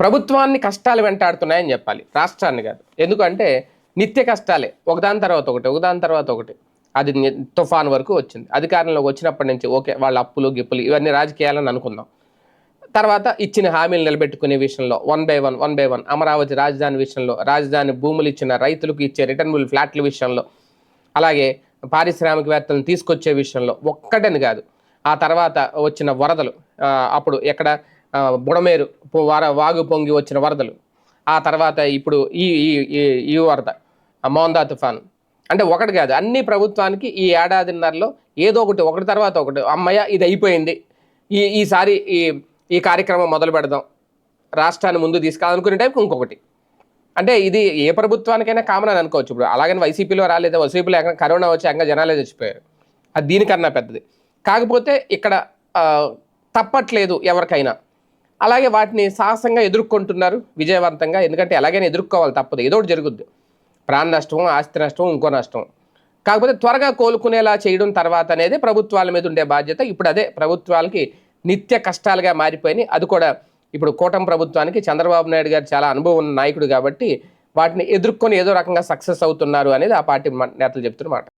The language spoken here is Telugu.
ప్రభుత్వాన్ని కష్టాలు వెంటాడుతున్నాయని చెప్పాలి. రాష్ట్రాన్ని కాదు. ఎందుకంటే నిత్య కష్టాలే. ఒకదాని తర్వాత ఒకటి ఒకదాని తర్వాత ఒకటి. అది తుఫాన్ వరకు వచ్చింది. అధికారంలోకి వచ్చినప్పటి నుంచి ఓకే వాళ్ళ అప్పులు గిప్పులు ఇవన్నీ రాజకీయాలని అనుకుందాం. తర్వాత ఇచ్చిన హామీలు నిలబెట్టుకునే విషయంలో one by one one by one Amaravati రాజధాని విషయంలో రాజధాని భూములు ఇచ్చిన రైతులకు ఇచ్చే రిటర్నబుల్ ఫ్లాట్ల విషయంలో అలాగే పారిశ్రామికవేత్తలను తీసుకొచ్చే విషయంలో ఒక్కటని కాదు. ఆ తర్వాత వచ్చిన వరదలు అప్పుడు ఎక్కడ బుడమేరు పొ- వాగు పొంగి వచ్చిన వరదలు. ఆ తర్వాత ఇప్పుడు ఈ ఈ ఈ- వరద మోందా తుఫాన్. అంటే ఒకటి కాదు అన్ని ప్రభుత్వానికి ఈ ఏడాదిన్నరలో ఏదో ఒకటి ఒకటి తర్వాత ఒకటి అమ్మయ్య ఇది అయిపోయింది. ఈ ఈసారి ఈ ఈ కార్యక్రమం మొదలు పెడదాం. రాష్ట్రాన్ని ముందు తీసుకెళ్ళాలనుకునే టైపు ఇంకొకటి. అంటే ఇది ఏ ప్రభుత్వానికైనా కామన్ అని అనుకోవచ్చు. ఇప్పుడు అలాగని వైసీపీలో రాలేదు? వైసీపీలో ఎక్కడ కరోనా వచ్చి ఎక్కడ జనాలే చచ్చిపోయారు. అది దీనికన్నా పెద్దది. కాకపోతే ఇక్కడ తప్పట్లేదు ఎవరికైనా. అలాగే వాటిని సాహసంగా ఎదుర్కొంటున్నారు విజయవంతంగా. ఎందుకంటే ఎలాగైనా ఎదుర్కోవాలి తప్పదు. ఏదో ఒకటి జరుగుద్ది. ప్రాణ నష్టం ఆస్తి నష్టం ఇంకో నష్టం కాకపోతే త్వరగా కోలుకునేలా చేయడం తర్వాత అనేది ప్రభుత్వాల మీద ఉండే బాధ్యత. ఇప్పుడు అదే ప్రభుత్వాలకి నిత్య కష్టాలుగా మారిపోయినాయి. అది కూడా ఇప్పుడు కూటమి ప్రభుత్వానికి చంద్రబాబు నాయుడు గారు చాలా అనుభవం ఉన్న నాయకుడు కాబట్టి వాటిని ఎదుర్కొని ఏదో రకంగా సక్సెస్ అవుతున్నారు అనేది ఆ పార్టీ నేతలు చెప్తున్నమాట